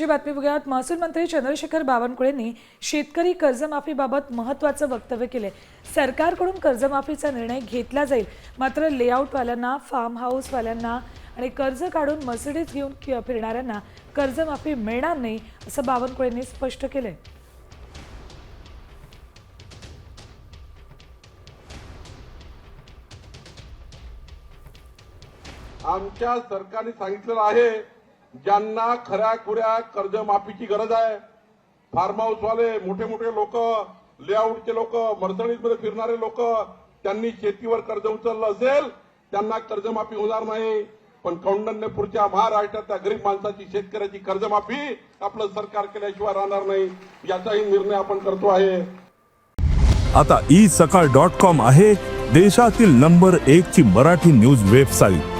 पुढची बातमी बघूयात महसूल मंत्री चंद्रशेखर बावनकुळेंनी शेतकरी कर्जमाफीबाबत महत्त्वाचं वक्तव्य केले. सरकारकडून कर्जमाफीचा निर्णय घेतला जाईल. मात्र लेआउटवाल्यांना फार्म हाऊसवाल्यांना आणि कर्ज काढून मर्सिडीज घेऊन फिरणाऱ्यांना कर्जमाफी मिळणार नाही असं बावनकुळेंनी स्पष्ट केलंय. आमच्या सरकारने सांगितलेलं आहे ज्यांना खऱ्या खुऱ्या कर्जमाफीची गरज आहे. फार्म हाऊसवाले मोठे मोठे लोक लेआउटचे लोक मर्सडीजमध्ये फिरणारे लोक त्यांनी शेतीवर कर्ज उचललं असेल त्यांना कर्जमाफी होणार नाही. पण कौंडण्यपूरच्या महाराष्ट्रातल्या गरीब माणसाची शेतकऱ्याची कर्जमाफी आपलं सरकार केल्याशिवाय राहणार नाही. याचाही निर्णय आपण करतो आहे. आता ई सकाळ डॉट कॉम आहे देशातील नंबर एक ची मराठी न्यूज वेबसाईट